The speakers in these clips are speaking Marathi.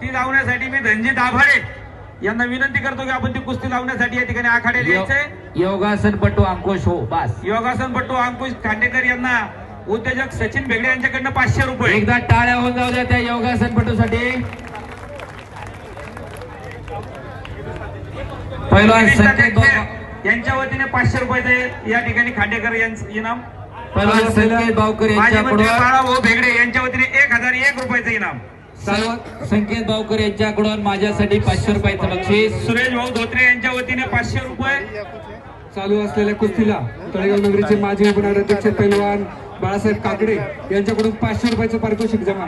ती लावण्यासाठी मी धनजी दाभाडे यांना विनंती करतो की आपण ती कुस्ती लावण्यासाठी या ठिकाणी आखाड्याला यायचंय योगासनपटू अंकुश हो बस. योगासनपट्टू अंकुश खांडेकर यांना उद्योजक सचिन भेगडे यांच्याकडनं पाचशे रुपये. एकदा टाळ्या होऊन जाऊ द्या त्या पहिलवान संकेत तात्या भाऊ खेर यांच्या वतीने पाचशे रुपयाचे या ठिकाणी खांडेकर यांचं इनाम. पहिलवान संकेत भाऊकर यांच्याकडून बाळाभाऊ भेगडे यांच्या वतीने एक हजार एक रुपयाचं इनाम. सर्व संकेत भाऊकर यांच्याकडून माझ्यासाठी पाचशे रुपयाचं बक्षीस सुरेश भाऊ धोत्रे यांच्या वतीने पाचशे रुपये. चालू असलेल्या कुस्तीला तळेगाव नगरीचे माजी उपनगराध्यक्ष पैलवान बाळासाहेब काकडे यांच्याकडून पाचशे रुपयाचं पारितोषिक जमा.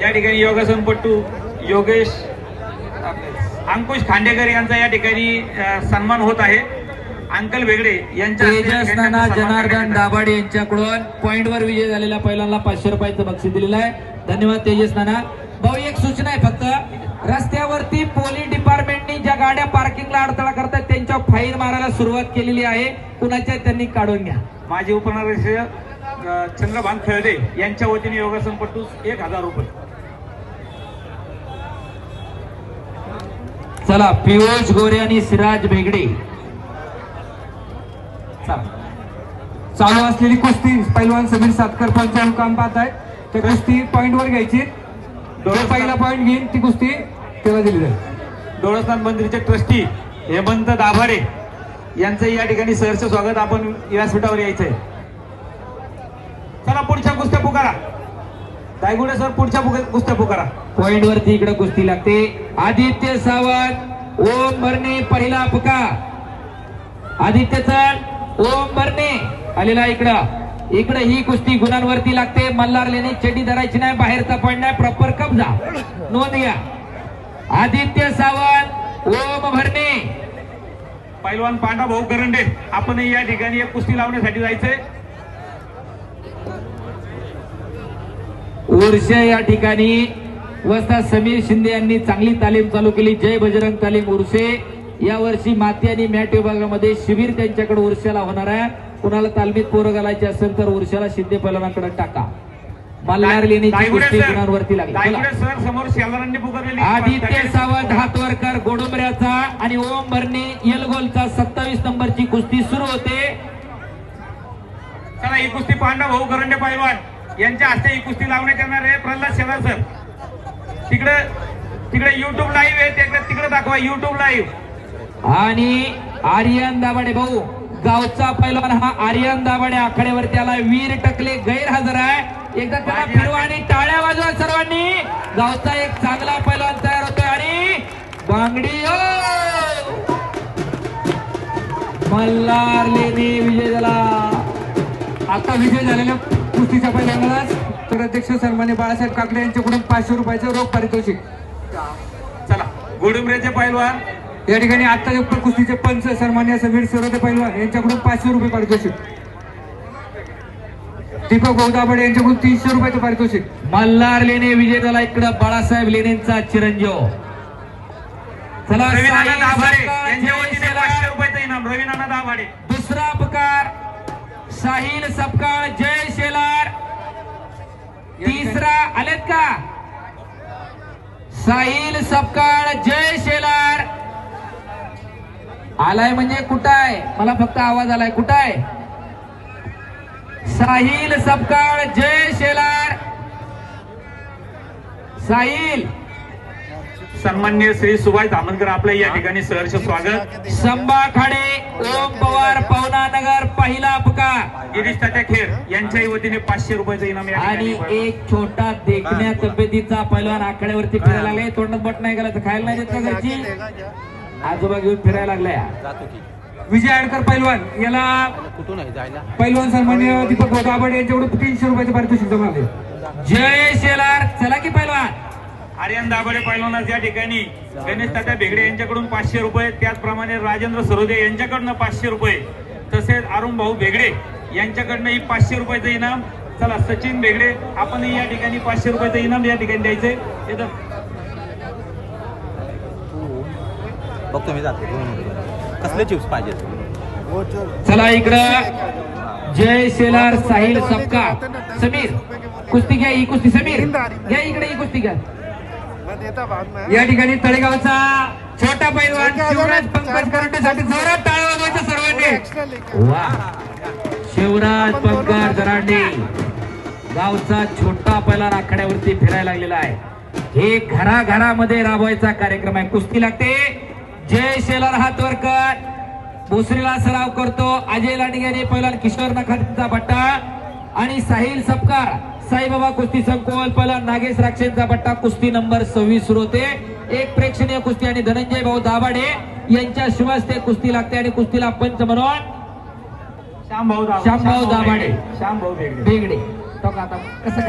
या ठिकाणी योगासनपट्टू योगेश अंकुश खांडेकर यांचा या ठिकाणी सन्मान होत आहे. अंकल वेगळे यांच्या जनार्दन. दाभाडे यांच्याकडून पॉइंट वर विजय झालेल्या पहिल्यांदा पाचशे रुपयाचं बक्षीस दिलेलं आहे. धन्यवाद तेजस नाना. भाऊ एक सूचना आहे फक्त. रस्त्यावरती पोलीस डिपार्टमेंटनी ज्या गाड्या पार्किंगला अडथळा करतात त्यांच्यावर फाईन मारायला सुरुवात केलेली आहे. कुणाच्या त्यांनी काढून घ्या. माजी उपनगराध्यक्ष अ, चंद्रभान खेळडे यांच्या वतीने योगासनपट्टू एक हजार रुपये. चला पियुष गोरे आणि सिराज भेगडे चला. असलेली कुस्ती पैलवान समीर सातकर पंचावन्न काम पाहत आहे तर कुस्ती पॉइंट वर घ्यायची. पहिला पॉइंट घेईन ती कुस्ती त्याला दिली जाईल. डोळसनाथ मंदिरचे ट्रस्टी हेमंत दाभाडे यांचं या ठिकाणी सहर्ष स्वागत आपण व्यासपीठावर यायचंय. चला पुढच्या कुस्त्या पुकारा. दायगुडे सर पुढच्या पुक- कुस्त्या पुकारा. पॉइंट वरती इकडे कुस्ती लागते. आदित्य सावंत ओम भरणे पहिला अपघात आदित्य चढ ओम भरणे आलेला इकडं. इकडे ही कुस्ती गुणांवरती लागते. मल्हार लेणे चेडी धरायची नाही बाहेरचा पॉइंट नाही. प्रॉपर कब्जा नोंद घ्या. आदित्य सावंत ओम भरणे पैलवान पांडा भाऊ करंडे आपण या ठिकाणी एक कुस्ती लावण्यासाठी जायचंय. उर्ष या ठिकाणी. वस्ता समीर शिंदे यांनी चांगली तालीम चालू केली. जय बजरंग तालीम उर्से. या वर्षी माती आणि मॅट विभागामध्ये शिबिर त्यांच्याकडे उर्षाला होणार आहे. कुणाला तालमीत पोरं घालायची असेल तर उर्षाला शिंदे पैलवानाकडे टाका. मल्हार लेणीची सर? गुणांवरती लागली. आदित्य सावंत हातवरकर गोडुंबऱ्याचा आणि ओम भरणे येलगोलचा सत्तावीस नंबरची कुस्ती सुरू होते. चला ही कुस्ती पांडा भाऊ करंडे पैलवान यांच्या हस्ते ही कुस्ती लावण्यात येणार आहे. प्रल्हाद शेलार सर. तिकडे तिकडे युट्यूब लाईव्ह आहे. तिकडे तिकडे दाखवा. युट्यूब लाईव्ह आणि आर्यन दाभाडे भाऊ गावचा पैलवान हा आर्यन दाभाडे आखाड्यावरती आला वीर टकले गैरहजर आहे. एकदा त्याला फिरवा आणि टाळ्या वाजवा सर्वांनी. गावचा एक चांगला पैलवान तयार होतोय आणि बांगडी हो! मल्हार लेणे विजय झाला. आता विजय झालेल्या कुस्तीच्या पहिल्यांदाच तर अध्यक्ष सन्मान्य बाळासाहेब काकडे यांच्याकडून पाचशे रुपयाचं रोख पारितोषिक. चला गोडुंबरेचे पैलवान या ठिकाणी आता युक्त कुस्तीचे पंच सन्मान्य समीर सरोदे पैलवान यांच्याकडून पाचशे रुपये पारितोषिक. दीपक गौदाबडे यांच्याकडून तीनशे रुपयाचं पारितोषिक. मल्हार लेणे विजय झाला इकडं बाळासाहेब लेणेंचा चिरंजीव. चला दुसरा अपकार साहिल सपकाळ जय शेलार. तिसरा आलेत का? साहिल सपकाळ जय शेलार. आलाय म्हणजे कुठं आहे मला फक्त आवाज आलाय. कुठं आहे साहिल सपकाळ जय शेलार. साहिल. सन्मान्य श्री सुभाष धामणकर आपलं या ठिकाणी सहर्ष स्वागत. संबा खाडे ओम पवार पवना नगर पहिला अपकार. गिरीश तात्या खेर यांच्याही वतीने पाचशे रुपयाचं इनाम आणि एक छोटा देखण्या तब्येतीचा पैलवान आखाड्यावरती फिरायला लागलाय. तोंडात बट नाही गेला तर खायला नाही देत का घरची? आजोबा घेऊन फिरायला लागलाय. विजय आडकर पैलवान याला कुठून आहे? जायला. पैलवान सन्मान्य दीपक गौदाबडे यांच्याकडून तीनशे रुपयाचं पारितोषिक जमा जय शेलार चला की पैलवान. आर्यन दाभाडे पैलवानास या ठिकाणी. गणेश तात्या भेगडे यांच्याकडून पाचशे रुपये त्याचप्रमाणे राजेंद्र सरोदे यांच्याकडनं पाचशे रुपये तसेच अरुण भाऊ भेगडे यांच्याकडनं ही पाचशे रुपयाचं इनाम. चला सचिन भेगडे आपण या ठिकाणी पाचशे रुपयाचं इनाम या ठिकाणी द्यायचंय येतं. बघतो मी जातो कसले चिप्स पाहिजेत चला इकडं. जय शेलार साहिल सबका. समीर कुस्ती घ्या ही कुस्ती. समीर घ्या इकडे ही कुस्ती घ्या. या ठिकाणी तळेगावचा छोटा पैलवान शिवराज पंकज करंडेसाठी जोरात टाळ्या वाजवायच्या सर्वांनी. वा. शिवराज पंकज जरांडे गावचा छोटा पहिला राखड्यावरती फिरायला लागलेला आहे. हे घराघरामध्ये राबवायचा कार्यक्रम आहे. कुस्ती लागते. जय शेलार हातवरकर भोसरीला सराव करतो. अजय लांडगे पहिला किशोर नखातीचा भट्टा आणि साहिल सपकार साईबाबा कुस्ती संकोल पहिला नागेश राक्षेंचा भट्टा कुस्ती नंबर सव्वीस सुरू होते एक प्रेक्षणीय कुस्ती आणि धनंजय भाऊ दाभाडे यांच्या शिवास्ते कुस्ती लागते आणि कुस्तीला पंच म्हणून श्यामभाऊ श्यामभाऊ दाभाडे. श्यामभाऊ बेगडे. वेगळे तो का आता कसं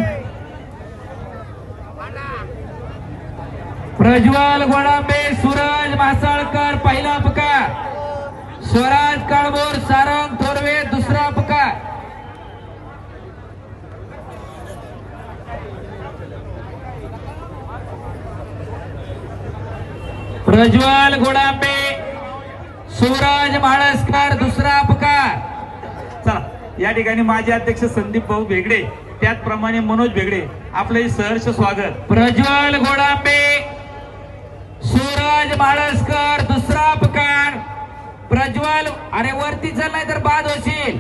प्रज्वल गोडांबे सूरज मासाळकर पहिला अपकार. स्वराज काळभोर सारंग थोरवे दुसरा अपकार. प्रज्वल गोडांबे सूरज म्हाळसकर दुसरा अपकार. चला या ठिकाणी माजी अध्यक्ष संदीप भाऊ बेगडे त्याचप्रमाणे मनोज बेगडे आपलं सहर्ष स्वागत. प्रज्वल गोडांबे सूरज माळसकर दुसरा अपकार. प्रज्वल अरे वरती चल नाही तर बाद होशील.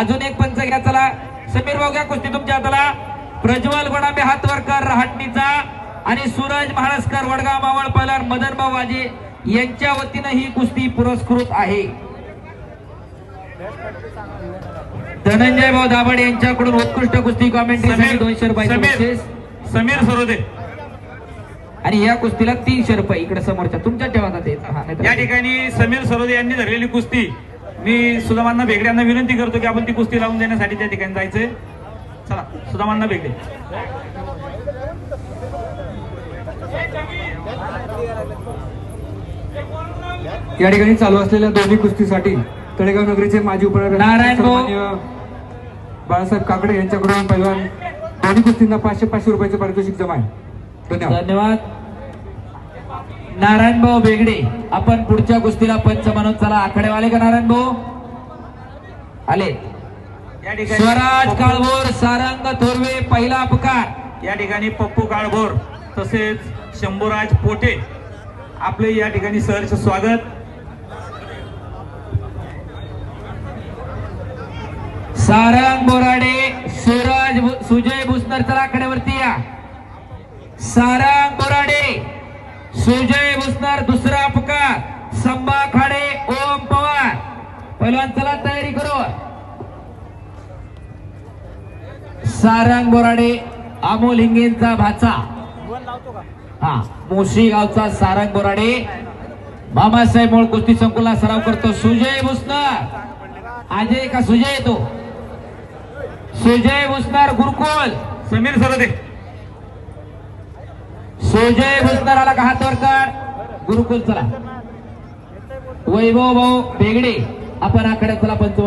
अजून एक पंच घ्या चला. समीर भाऊ घ्या कुस्ती तुमच्या हाताला. प्रज्वल गोडांबे हातवरकर रहाटणीचा. आणि सूरज महाळसकर वडगाव मावळ पलार मदन भाऊ वाजे यांच्या वतीनं ही कुस्ती पुरस्कृत आहे. धनंजय भाऊ दाभाडे यांच्याकडून उत्कृष्ट कुस्ती कॉमेंट्री दोनशे बक्षीस समीर सरोदे. आणि या कुस्तीला तीनशे रुपये इकडे समोरच्या तुमच्या ठेवा आता ते नाहीतर- या ठिकाणी समीर सरोदे यांनी धरलेली कुस्ती. मी सुदामांना बेगड्यांना विनंती करतो की आपण ती कुस्ती लावून देण्यासाठी त्या ठिकाणी जायचंय. चला सुदामांना बेगडे या ठिकाणी चालू असलेल्या दोन्ही कुस्तीसाठी तळेगाव नगरीचे माजी. उपराष्ट्रपती बाळासाहेब काकडे यांच्याकडून पैलवान दोन्ही कुस्तींना पाचशे पाचशे रुपयाचे पारितोषिक जमा आहे. धन्यवाद. नारायण भाऊ बेगडे आपण पुढच्या कुस्तीला पंच म्हणून चला. आखाडेवाले का नारायण भाऊ? आले. या ठिकाणी स्वराज काळभोर सारंग थोरवे पहिला अपकार. या ठिकाणी पप्पू काळभोर तसेच शंभूराज पोटे. आपले या ठिकाणी सहर्ष स्वागत. सारंग बोराडे सूरज सुजय भुसनर चला आखाड्यावरती या. सारंग बोराडे सुजय भुसणार दुसरा अपकार. संभा खाडे ओम पवार. पहिलवान चला तयारी करू. सारंग बोराडे अमोल हिंगेंचा भाचा. हा मोशी गावचा सारंग बोराडे. मामासाहेब मोळ कुस्ती संकुला सराव करतो. सुजय भुसणार अजय का सुजय येतो? सुजय भुसणार गुरुकुल. समीर सरदे. सुजय भुसनर का हातवर कर? गुरुकुल चला. वैभव भाऊ बेगडे आपण आकडे चला पंच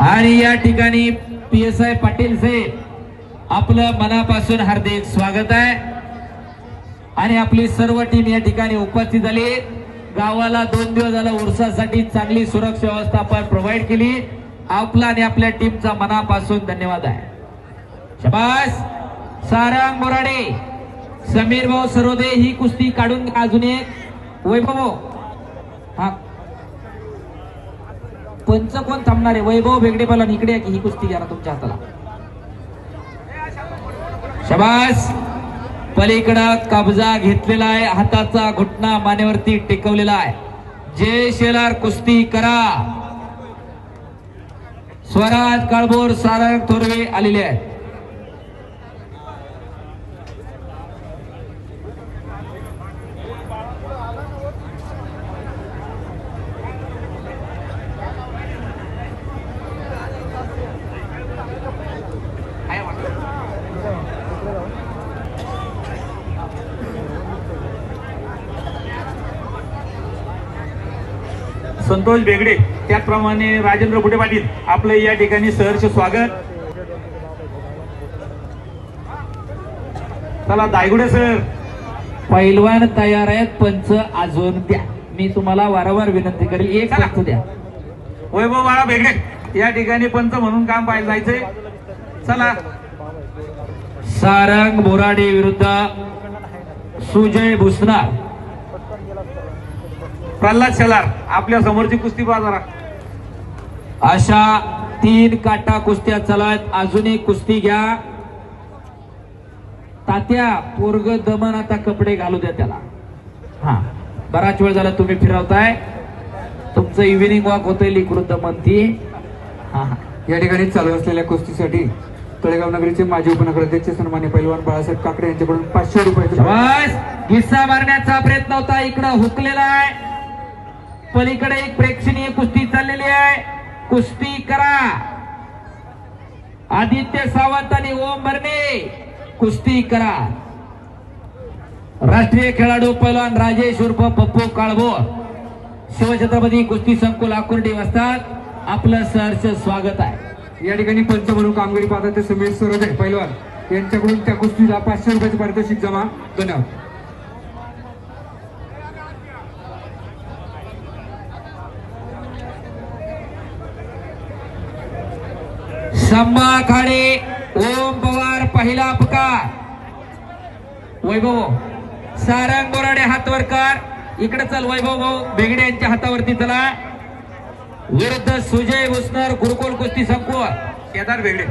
आणि या ठिकाणी पी एस आय पाटील साहेब आपलं मनापासून हार्दिक स्वागत आहे. आणि आपली सर्व टीम या ठिकाणी उपस्थित झाली. गावाला दोन दिवस झाला उर्सासाठी चांगली सुरक्षा व्यवस्था आपण प्रोव्हाइड केली. आपला आणि आपल्या टीमचा मनापासून धन्यवाद आहे. शबास! सारंग बोराडे समीर भाऊ सरोदे ही कुस्ती काढून अजून एक. वैभव हा. पंच कोण थांबणार आहे? वैभव बेगडे मला इकडे की ही कुस्ती घ्या ना तुमच्या हाताला. शबास. पलीकडं कब्जा घेतलेला आहे. हाताचा घुटना मानेवरती टेकवलेला आहे. जय शेलार कुस्ती करा. स्वराज काळभोर सारंग थोरवे आलेले आहेत. संतोष बेगडे त्याचप्रमाणे राजेंद्र बुटे पाटील आपलं या ठिकाणी सहर्ष स्वागत. चला दायगुडे सर. पैलवान तयार आहेत पंच अजून द्या. मी तुम्हाला वारंवार विनंती करेल एक. पंच द्या. वैभव बाळा बेगडे या ठिकाणी पंच म्हणून काम पाहिजे जायचंय. चला. सारंग बोराडे विरुद्ध सुजय भुसनार. प्रल्हाद शेलार आपल्या समोरची कुस्ती बाजारा अशा तीन काटा कुस्त्या चालत अजून एक कुस्ती घ्या. तात्या पोरग दमन आता कपडे घालू द्या त्याला. हा बराच वेळ झाला तुम्ही फिरवताय. तुमचं इव्हिनिंग वॉक होतंय लिकडून दमन ती हा हा. या ठिकाणी चालू असलेल्या कुस्तीसाठी तळेगाव नगरीचे माजी उपनगराध्यक्ष सन्मान्य पैलवान बाळासाहेब काकडे यांच्याकडून पाचशे रुपये किस्सा मारण्याचा प्रयत्न होता इकडं हुकलेला आहे. पलीकडे एक प्रेक्षणीय कुस्ती चाललेली आहे. कुस्ती करा. आदित्य सावंत आणि ओम भरणे कुस्ती करा. राष्ट्रीय खेळाडू पैलवान राजेश उर्फ पप्पू काळभोर. शिवछत्रपती कुस्ती संकुल आकुर्डी वस्तात आपलं सहर्ष स्वागत आहे. या ठिकाणी पंच म्हणून कामगिरी पाहतात ते समीर सरोदे पैलवान. यांच्याकडून त्या कुस्तीला पाचशे रुपयाचे पारितोषिक जमा. धन्यवाद. संभा खाडे ओम पवार पहिला अपकार. वैभव सारंग बोराडे हातवरकर इकडे चल वैभव भाऊ बेगडे यांच्या हातावरती चला. विरुद्ध सुजय भुसनर गुरुकुल कुस्ती संकुल. केदार वेगळे.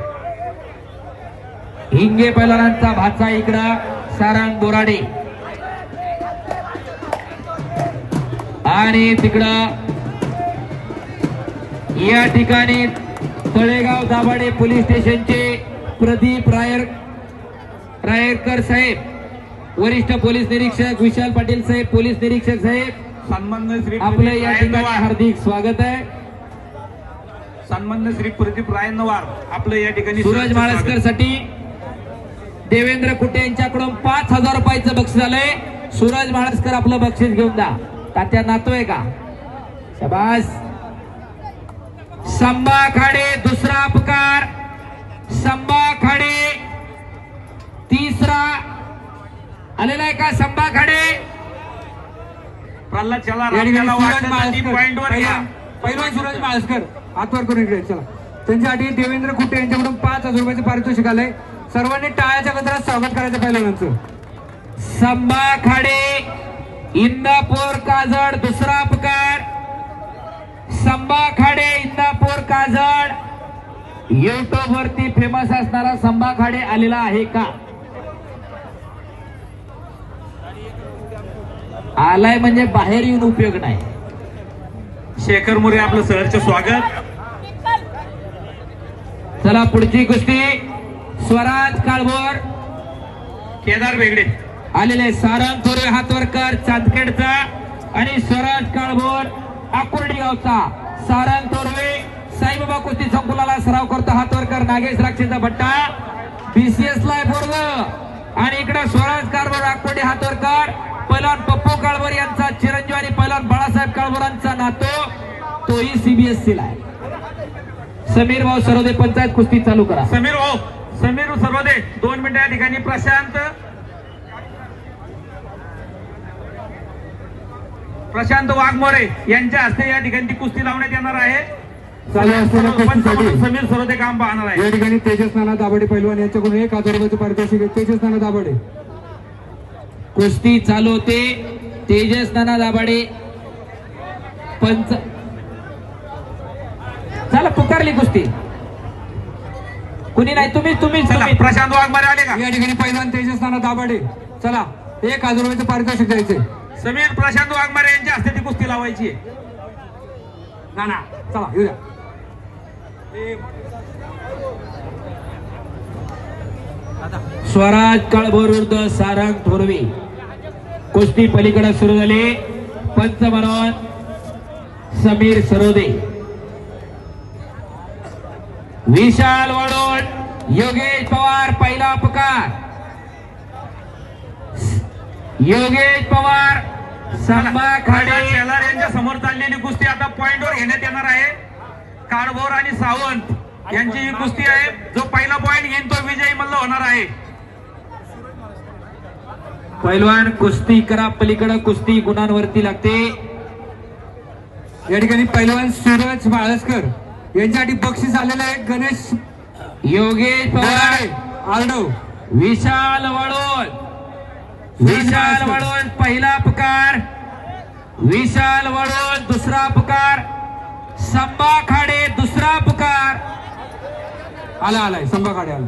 हिंगे पैलवानांचा भाचा इकडं सारंग बोराडे. आणि तिकडं या ठिकाणी तळेगाव दाभाडे पोलीस स्टेशनचे प्रदीप रायर रायरकर साहेब वरिष्ठ पोलीस निरीक्षक विशाल पाटील साहेब पोलीस निरीक्षक साहेब. सन्मान्य श्री आपलं या ठिकाणी हार्दिक स्वागत आहे. सन्मान्य श्री प्रदीप रायन नवार आपलं या ठिकाणी सूरज माळसकर. साठी देवेंद्र कुटे यांच्याकडून पाच हजार रुपयाचं बक्षीस आलंय. सूरज माळसकर आपलं बक्षीस घेऊन द्या तात्या नातोय का? शबास. संबा खाडे दुसरा अपकार. संबा खाडे तिसरा. आलेला आहे का संबा खाडे? प्रल्हाद ती पॉइंट वर घ्या. सूरज माळसकर. हातवर करून इकडे चला. त्यांच्यासाठी देवेंद्र खुटे यांच्याकडून पाच हजार रुपयाचं पारितोषिक आलंय. सर्वांनी टाळ्याच्या गजरात स्वागत करायचं पैलवानांचं संभा खाडे इंदापूर काजड दुसरा अपकार. संभा खाडे इंदापूर काजड. युट्यूब वरती फेमस असणारा संभा खाडे आलेला आहे का? आलाय म्हणजे बाहेर येऊन उपयोग नाही. शेखर मोरे आपलं सहर्ष स्वागत. चला पुढची कुस्ती. स्वराज काळभोर. केदार वेगळे. आलेले सारंग थोरवे हातवरकर चांदखेडचा. आणि स्वराज काळभोर आकुर्डी गावचा. सारंग थोरवे साईबाबा कुस्ती संकुलाला सराव करतो हातवरकर नागेश राक्षेचा भट्टा बीसीएस ला पोरग. आणि इकडे स्वराज काळभोर आकुर्डी हातवरकर. पैलवान पप्पू काळभोर यांचा चिरंजीव आणि पैलवान बाळासाहेब काळभोरांचा नातो. तोही सीबीएससी ला आहे. समीर भाऊ सरोदे पंचायत कुस्ती चालू करा. समीर भाऊ समीर सर्वदे दोन मिनिटं या ठिकाणी. प्रशांत. प्रशांत वाघमोरे यांच्या हस्ते या ठिकाणी ती कुस्ती लावण्यात येणार आहे. चालू असलेल्या कुस्तीसाठी समीर सर्वदे काम पाहणार आहे. या ठिकाणी तेजस नाना दाभाडे पैलवान यांच्याकडून एक हजार रुपयाचे पारितोषिक. तेजस नाना दाभाडे. कुस्ती चालू होते. तेजस नाना दाभाडे पंच चला पुकारली कुस्ती. कुणी नाही तुम्ही तुम्ही चला. प्रशांत वाघमोरे आले का? या ठिकाणी पैलवान तेजस नाना दाभाडे. चला एक हजार रुपयाचे पारितोषिक द्यायचे समीर प्रशांत वाघमारे यांच्या हस्ते ती कुस्ती लावायची आहे. नाना चला येऊ द्या स्वराज काळभोर विरुद्ध सारंग थोरवे. कुस्ती पलीकडे सुरू झाली. पंच म्हणून समीर सरोदे. विशाल वडोळ योगेश पवार पहिला अपकार. योगेश पवार संभा खाडे शेलार यांच्या समोर चाललेली कुस्ती आता पॉइंट वर घेण्यात येणार आहे. काळभोर आणि सावंत यांची ही कुस्ती आहे. जो पहिला पॉइंट घेईन तो विजयी मल्ल होणार आहे. पैलवान कुस्ती करा पलीकडे कुस्ती गुणांवरती लागते. या ठिकाणी पैलवान सूरज माळसकर. यांच्यासाठी बक्षीस आलेलं आहे गणेश योगेश पवार. आरडव विशाल वळून विशाल वळून पहिला पुकार. विशाल वळून दुसरा पुकार. संबा खाडे दुसरा पुकार. आला आलाय आला.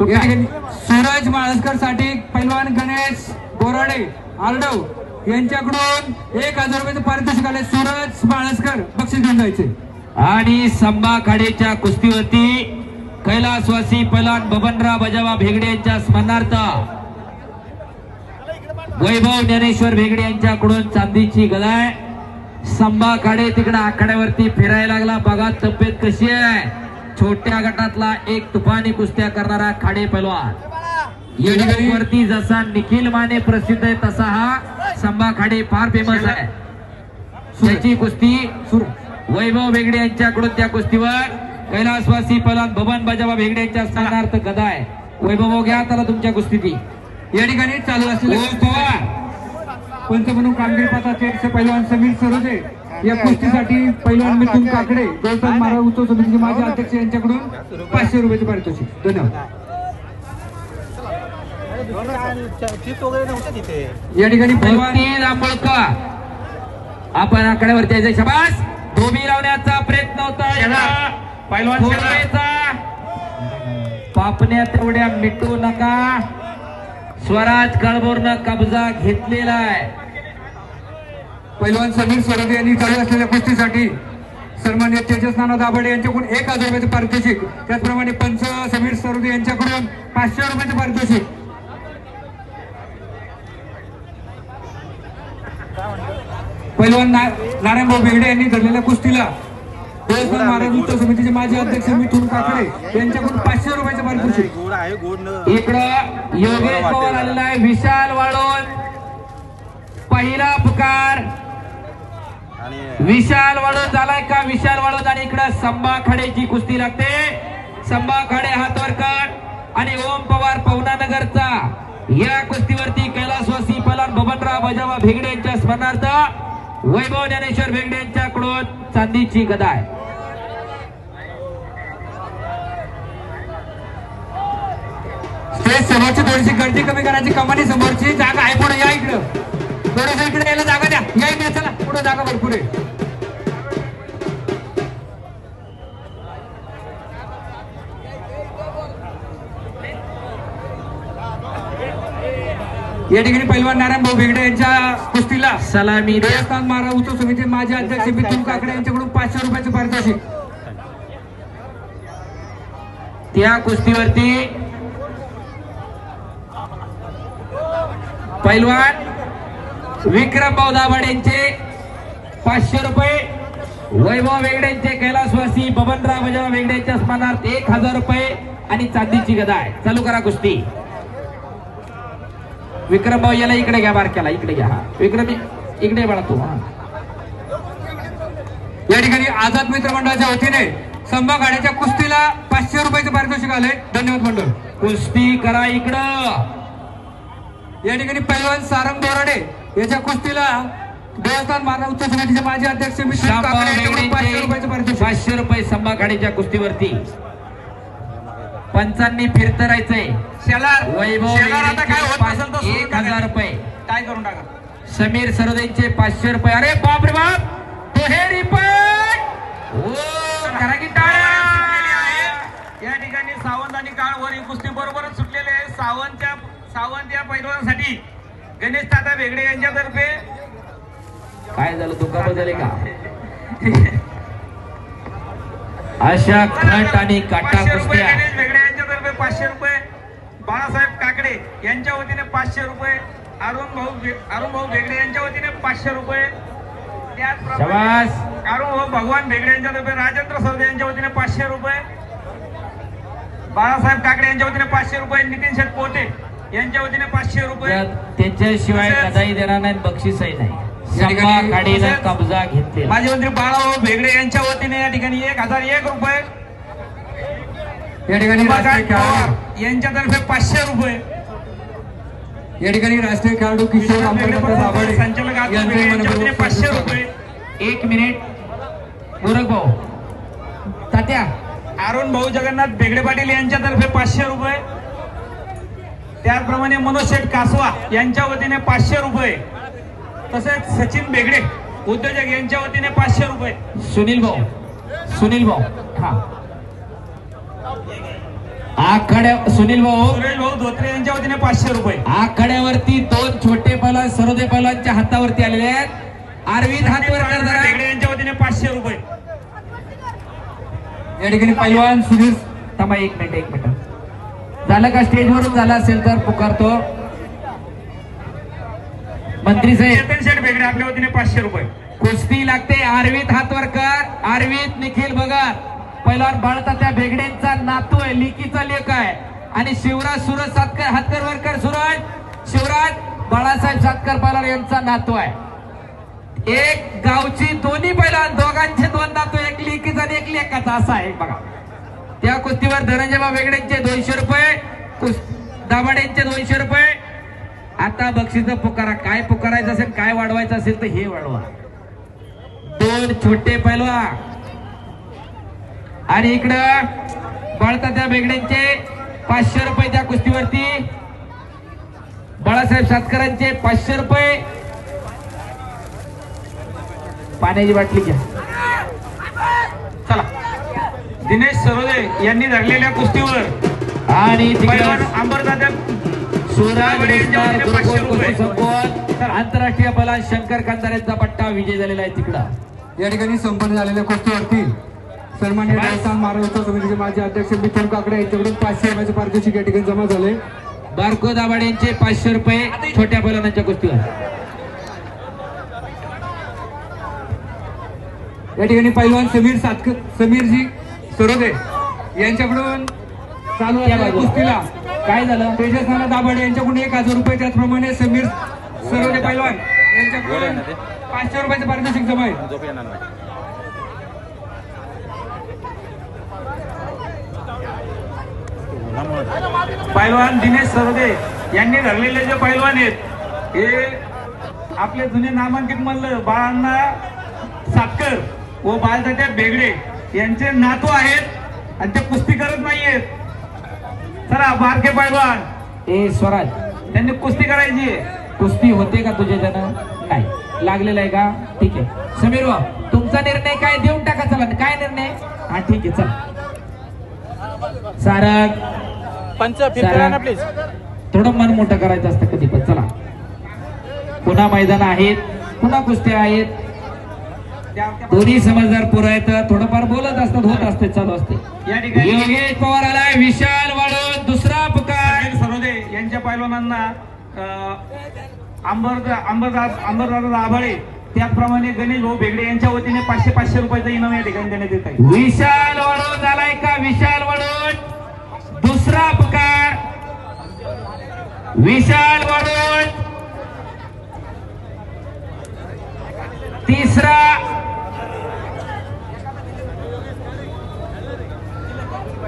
या आहे? ठिकाणी सूरज माळसकरसाठी पैलवान गणेश बोराडे आरडव यांच्याकडून एक हजार रुपयाचं पारितोषिक आले सूरज माळसकर बक्षीस घेऊन जायचे. आणि संबा खाडेच्या कुस्तीवरती कैलासवासी पलान बबनराव बजावा भेगडे यांच्या स्मरणार्थ वैभव ज्ञानेश्वर भेगडे यांच्याकडून चांदीची गदाय संबा खाडे तिकडे आखाड्यावरती फिरायला लागला. बघा तब्येत कशी आहे. छोट्या गटातला एक तुफानी कुस्त्या करणारा खाडे पैलवान वरती जसा निखिल माने प्रसिद्ध आहे तसा हा संबा खाडे फार फेमस आहे. त्याची कुस्ती सूरज वैभव भेगडे यांच्याकडून त्या कुस्तीवर कैलासवासी पलान बबन बजावा भेगडे यांच्या स्मरणार्थ गदा आहे वैभव घ्या त्याला तुमच्या कुस्तीची या ठिकाणी चालू पवार पंच म्हणून कामगिरी पाहतात ते पैलवान समीर सरोदे या कुस्तीसाठी पैलवान मिथुन काकडे गौतम महाराज उत्सव समितीचे माजी अध्यक्ष यांच्याकडून पाचशे रुपयाचे पारितोषिक. धन्यवाद. या ठिकाणी पैलवान आपण आकड्यावरती यायचं शबास. धोबी लावण्याचा प्रयत्न होता. पापण्यात एवढ्या मिटू नका. स्वराज कळबोरनं कब्जा घेतलेला आहे. पैलवान समीर सरोदे यांनी चालू असलेल्या कुस्तीसाठी सन्मान्य तेजस नाना दाभाडे यांच्याकडून एक हजार रुपयाचे पारितोषिक. त्याचप्रमाणे पंच समीर सरोदे यांच्याकडून पाचशे रुपयाचे पारितोषिक. पैलवान ना- नारायणभाऊ बेगडे यांनी धरलेल्या कुस्तीला. देवस्थान महाराज उत्सव समितीचे माजी अध्यक्ष मिथुन काकडे. यांच्याकडून पाचशे रुपयाचे पारितोषिक इकडं योगेश पवार आलेला आहे विशाल वाळून पहिला पुकार. विशाल झालाय का? विशाल वाळून आणि इकडं संबा खाडेची कुस्ती लागते. संबा खाडे हातवरकर आणि ओम पवार पवनानगरचा. या कुस्तीवरती कैलासवासी पलान बबनराव बजावा भेगडे यांच्या स्मरणार्थ वैभव ज्ञानेश्वर भेगडे यांच्याकडून चांदीची गदा आहे. स्टेज समोरची थोडीशी गर्दी कमी करायची कमानी समोरची. जागा आहे पुढे या इकडं. थोडस इकडे यायला जागा द्या. या इकडे चला. पुढे जागा भरपूर आहे. या ठिकाणी पैलवान नारायण भाऊ बेगडे यांच्या कुस्तीला सलामी. देवस्थान महाराज उत्सव समिती माजी अध्यक्ष मिथुन काकडे यांच्याकडून पाचशे रुपयाचे पारितोषिक. त्या कुस्तीवरती पैलवान विक्रम भाऊ दाभाडे यांचे पाचशे रुपये वैभव वेगड्यांचे कैलासवासी बबनराव बजाव वेगड्यांच्या स्मरणार्थ एक हजार रुपये आणि चांदीची गदा आहे. चालू करा कुस्ती. विक्रम भाऊ याला इकडे घ्या बारक्याला इकडे घ्या. हा. विक्रम इ- इकडे बाळा तू हा. या ठिकाणी आझाद मित्र मंडळाच्या वतीने संभा गाड्याच्या कुस्तीला पाचशे रुपयाचे पारितोषिक आले धन्यवाद मंडळ. कुस्ती करा इकडं. या ठिकाणी पैलवान सारंग बोराडे याच्या कुस्तीला देवस्थान महाराज उत्सव समितीचे माजी अध्यक्ष पाचशे रुपयाचे वेगड्यांचे पारितोषिक. पाचशे रुपये संभाखाडीच्या कुस्तीवरती. पंचांनी फिरत राहायचंय. शेलार वैभव एक हजार. रुपये. काय करून टाका? समीर सरदेंचे पाचशे रुपये. अरे बाप! रे बाप दुहेरी. या ठिकाणी सावंत आणि काळवर ही कुस्ती बरोबरच सुटलेले आहे. सावंतच्या सावंत या पैलवानासाठी गणेश ताता वेगडे यांच्यातर्फे काय झालं? दुःखा बदल का? अशा खट आणि काटा कुस्त्या पाचशे रुपये. बाळासाहेब काकडे यांच्या वतीने पाचशे रुपये. अरुण भाऊ अरुण भाऊ भेगडे यांच्या वतीने पाचशे रुपये. अरुण भाऊ भगवान भेगडे यांच्यातर्फे राजेंद्र सरदे यांच्या वतीने पाचशे रुपये. बाळासाहेब काकडे यांच्या वतीने पाचशे रुपये. नितीन शेठ पोटे यांच्या वतीने पाचशे रुपये. त्याच्याशिवाय कदाही देणार नाही बक्षीसही नाही. या ठिकाणी- कब्जा घेतलेला. माजी मंत्री बाळाभाऊ भेगडे यांच्या वतीने या ठिकाणी एक हजार एक रुपये या ठिकाणी राष्ट्रीय खेळाडू. यांच्यातर्फे पाचशे रुपये. या ठिकाणी राष्ट्रीय खेळाडू किशोर दाभाडे संचालक पाचशे. रुपये. एक मिनिट. गोरख भाऊ. तात्या. अरुण भाऊ जगन्नाथ बेगडे पाटील यांच्यातर्फे पाचशे रुपये. त्याचप्रमाणे मनोज शेठ कासवा यांच्या वतीने पाचशे रुपये. तसेच सचिन बेगडे उद्योजक यांच्या वतीने पाचशे रुपये. सुनील भाऊ. सुनील भाऊ. हा. आखाड्या सुनील भाऊ. सुरेश भाऊ धोत्रे यांच्या वतीने पाचशे रुपये. आखाड्यावरती दोन छोटे पैलवान सरोदे पैलवानच्या हातावरती आलेले आहेत. अरविंद हातवर. बेगडे यांच्या वतीने पाचशे रुपये. या ठिकाणी पैलवान सुधीर. थांबा एक मिनिट एक मिनिट. झालं का स्टेजवरून झालं असेल तर पुकारतो. मंत्री साहेब. चेतन शेठ बेगडे आपल्या वतीने पाचशे रुपये. कुस्ती लागते आरवित हातवरकर आरवित निखिल भगत पहिलवान बाळतात्या भेगडेंचा नातू आहे लिकीचा लेख आहे. आणि शिवराज सूरज सातकर हातकर वरकर सूरज. शिवराज बाळासाहेब सातकर पालार यांचा नातू आहे. एक गावची दोन्ही पहिलवान दोघांचे दोन नातू एक लिकीचा आणि एक लेखाचा. असा आहे बघा. त्या कुस्तीवर धनंजयबा वेगड्यांचे दोनशे रुपये कुस- दाभाडेंचे दोनशे रुपये आता बक्षीस पुकारा. काय पुकारायचं असेल काय वाढवायचं असेल तर हे वाढवा. दोन छोटे पैलवा. आणि इकडं बाळतात्या बेगड्यांचे पाचशे रुपये त्या कुस्तीवरती. बाळासाहेब सातकरांचे पाचशे रुपये. पाण्याची बाटली घ्या. चला. दिनेश सरोदे यांनी धरलेल्या कुस्तीवर आणि अंबरदादा गुरुकुल कुस्ती आंतरराष्ट्रीय पलान शंकर कांतार यांचा पट्टा विजय झालेला आहे तिकडं. या ठिकाणी संपन्न झालेल्या कुस्तीवरती सन्मान्य राजस्थान महाराष्ट्र समितीचे माजी अध्यक्ष मिथुन काकडे यांच्याकडून पाचशे रुपयाचे पारितोषिक या ठिकाणी जमा झाले. बारको दाभाडे यांचे पाचशे रुपये छोट्या पैलवानांच्या कुस्तीवर. या ठिकाणी पैलवान समीर सातकर समीरजी सरोदे यांच्याकडून चालू. कुस्तीला. काय झालं? तेजस नाना दाभाडे यांच्याकडून एक हजार रुपये त्याचप्रमाणे समीर सरोदे पैलवान यांच्याकडून पाचशे रुपयाचे पारितोषिक जमा आहे. पैलवान दिनेश सरोदे यांनी धरलेले जे पैलवान आहेत हे आपले जुने नामांकित म्हणलं बाळांना सातकर व बाळदात्या बेगडे यांचे नातू आहेत आणि ते कुस्ती करत नाहीयेत. चला बारके पैलवान ए स्वराज त्यांनी कुस्ती करायची. कुस्ती होते का तुझ्या जण नाही लागलेला आहे का? ठीक आहे. समीर भाऊ तुमचा निर्णय काय? देऊन टाका चला. काय निर्णय? हा ठीक आहे चला. सारंग. पंच ना प्लीज थोडं मन मोठं करायचं असतं कधी पण. चला. पुन्हा मैदान आहेत. पुन्हा कुस्त्या आहेत. दोन्ही समजदार पोरं थोडंफार बोलत असतात होत असते चालू असते. या ठिकाणी. योगेश पवार आलाय विशाल. पैलवानांना अंबर अंबरदास अंबरदादा आभाळे त्याचप्रमाणे गणेश भाऊ भेगडे यांच्या वतीने पाचशे पाचशे रुपयाचं इनाम या ठिकाणी देण्यात येत आहे. विशाल वाढून झालाय का? विशाल वाढून दुसरा पुकार. विशाल वाढून तिसरा.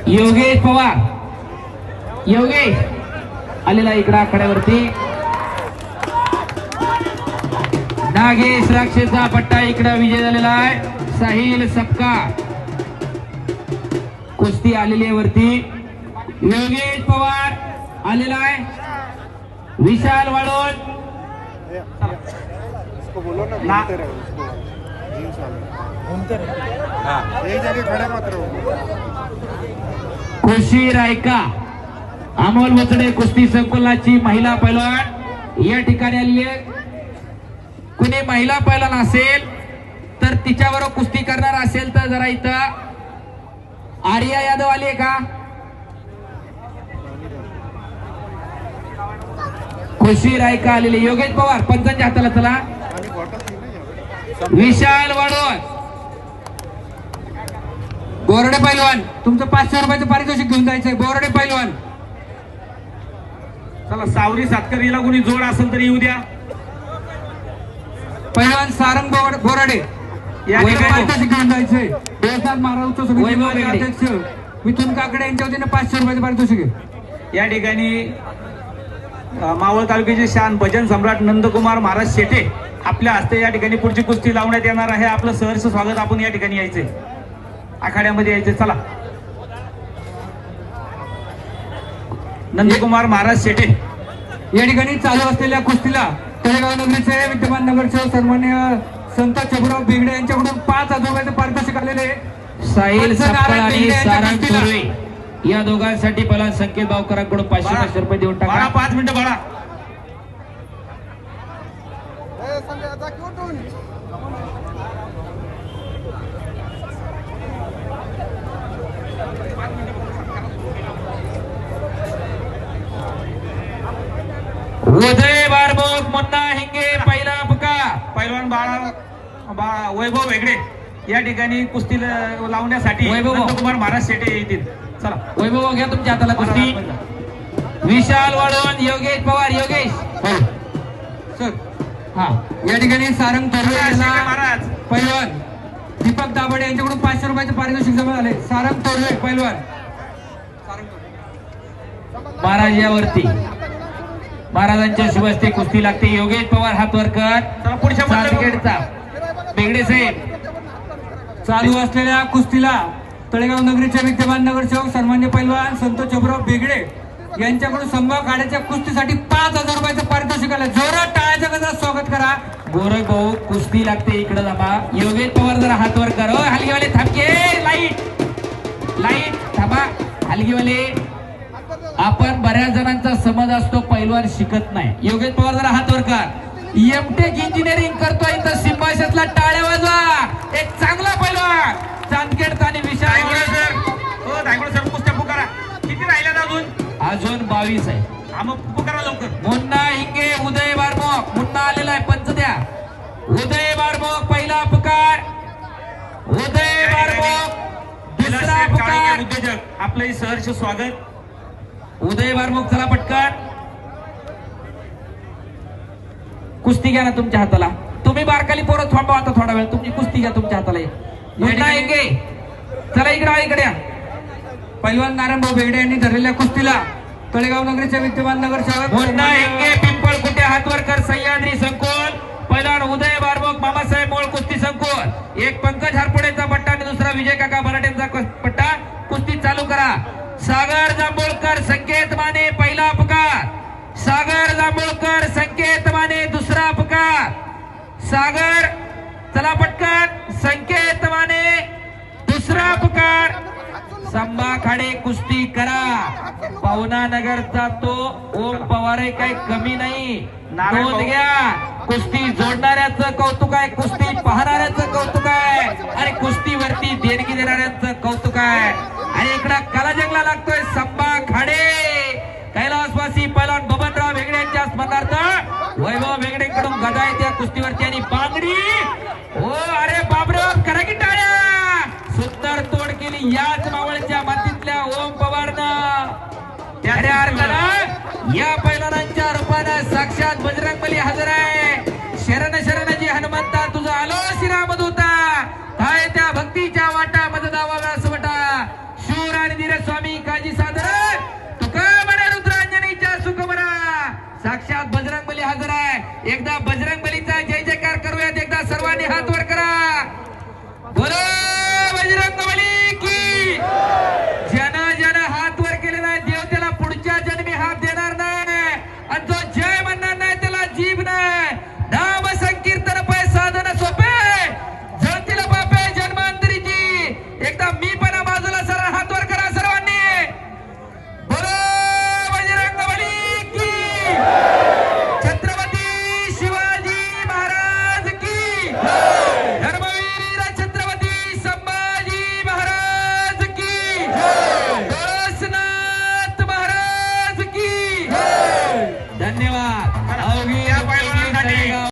योगेश पवार. योगेश. आलेला इकडं आकड्यावरती. नागेश राक्षेचा पट्टा इकडं विजय झालेला आहे. साहिल सपका. कुस्ती आलेली आहे वरती. योगेश पवार आलेला आहे. विशाल हाँ. रहो. खुशी रायका. अमोल मोचडे कुस्ती संकुलाची महिला पैलवान. या ठिकाणी आलेली आहे कुणी महिला पैलवान असेल तर तिच्याबरोबर कुस्ती करणार असेल तर जरा इथं. आर्या यादव आली आहे का? खुशी रायका आलेली. योगेश पवार पंचांच्या हाताला चला. विशाल वाढोन बोर्डे पैलवान. तुमचं पाचशे रुपयाचं पारितोषिक घेऊन जायचंय. बोर्डे पैलवान. चला सावरी सातकर हिला कोणी जोड असेल तर येऊ द्या. पैलवान सारंग बोर- बोराडे. या ठिकाणी. घेऊन समिती. अध्यक्ष. मिथुन काकडे यांच्या वतीने पाचशे रुपयाचं पारितोषिक या ठिकाणी मावळ तालुक्याचे शान भजन सम्राट नंदकुमार महाराज शेटे आपल्या हस्ते या ठिकाणी पुढची कुस्ती लावण्यात येणार आहे. आपलं सहर्ष स्वागत आपण या ठिकाणी यायचे आखाड्यामध्ये यायचे चला. नंदकुमार महाराज शेटे. या ठिकाणी चालू असलेल्या कुस्तीला तळेगाव नगरीचे विद्यमान नगरसेवक सन्मान्य संत चबुराव बेगडे यांच्याकडून पाच हजार रुपयाचे पारितोषिक आलेले. साहिल सपकाळ आणि या दोघांसाठी पहिला संकेत भावकरांकडून पाचशे पाचशे रुपये देऊन टाका. पाच मिनिटं बाळा ए, संजय, आता किती उठून? उदय बारबोक मुन्ना हिंगे पहिला अपका पैलवान बाळा बा- वैभव वेगळे. या ठिकाणी कुस्ती लावण्यासाठी वैभव. नंदकुमार महाराज शेटे येतील. चला. वैभव घ्या तुमच्या हाताला कुस्ती. विशाल वाढवण योगेश पवार योगेश. हो. सर. हा. या ठिकाणी सारंग महाराज पैलवान. दीपक दाभाडे यांच्याकडून पाचशे रुपयाचे पारितोषिक जमा झाले सारंग तोरवे पैलवान. महाराज यावरती. महाराजांच्या शुभ हस्ते कुस्ती लागते. योगेश पवार हात वर कर. चला पुढच्या बेगडे साहेब चालू असलेल्या कुस्तीला तळेगाव नगरीच्या विद्यमान नगरसेवक सन्मान्य पैलवान संत चोपराव बेगडे यांच्याकडून संभाव काढायच्या कुस्तीसाठी पाच हजार रुपयाचं पारितोषिक आलं जोरात टाळ्याच्या गजरात स्वागत करा. गोरख भाऊ कुस्ती लागते इकडे दाबा योगेश पवार जरा हातवर कर. हो हलगीवाले थांबके. लाइट. लाइट थांबा. हलगीवाले आपण बऱ्याच जणांचा समज असतो पैलवान शिकत नाही. योगेश पवार जरा हातवर कर. एमटेक इंजिनिअरिंग करतोय इथं सिम्बाशसला टाळ्या वाजवा. एक चांगला पैलवान. चांदखेड आणि विशाल. सर? हो धायगुडे सर कुस्त्या पुकारा किती राहिल्यात अजून? अजून बावीस आहे. हा मग पुकारा लवकर. मुन्ना हिंगे उदय बारमोक मुन्ना आलेला आहे पंच द्या. उदय बारमोक पहिला पुकार उदय बारमोक दुसरा पुकार उद्योजक. आपलंही सहर्ष स्वागत. उदय बारमुख चला पटकन. कुस्ती घ्या ना तुमच्या हाताला. तुम्ही बारकाली पोरं थांबवा आता थोडा वेळ. तुमची कुस्ती घ्या तुमच्या हाताला चला इकडे इकडे. पैलवान नारायणभाऊ बेगडे यांनी धरलेल्या कुस्तीला. तळेगाव नगरीचे विद्यमान हिंगे पिंपळ कुठे हातवर कर सह्याद्री संकुल. पहिला उदय बारमुख मामासाहेब मोळ कुस्ती संकुल. एक पंकज हरपुडेचा पट्टा आणि दुसरा विजय काका कुस- पट्टा. कुस्ती चालू करा. सागर जांभूळकर संकेत माने पहिला अपकार. सागर जांभूळकर संकेत माने अपकार. सागर चला पटकन. संकेत माने दुसरा अपकार. संभा खाडे कुस्ती करा. पवना नगरचा तो ओम पवार काही कमी नाही. नोंद. घ्या. कुस्ती जोडणाऱ्याचं कौतुक आहे कुस्ती पाहणाऱ्याचं कौतुक आहे. आणि कुस्तीवरती देणगी देणाऱ्यांचं कौतुक आहे. आणि इकडं कलाजंगला लागतोय संभा खाडे. कैलासवासी पैलवान बबनराव वेगडे यांच्या स्मरणार्थ वैभव वेगडेकडून गदा त्या कुस्तीवरती आणि बांगडी. ओ अरे बाबराव करा की टाळ्या? सुंदर तोड केली याच मावळच्या मातीतल्या ओम पवारनं. अर्थानं या पैलवानांच्या रूपानं साक्षात बजरंग बली हजर आहे. शरण शरण जी हनुमंता तुझा आलो श्रीरामद होता काय त्या भक्तीच्या वाटा मज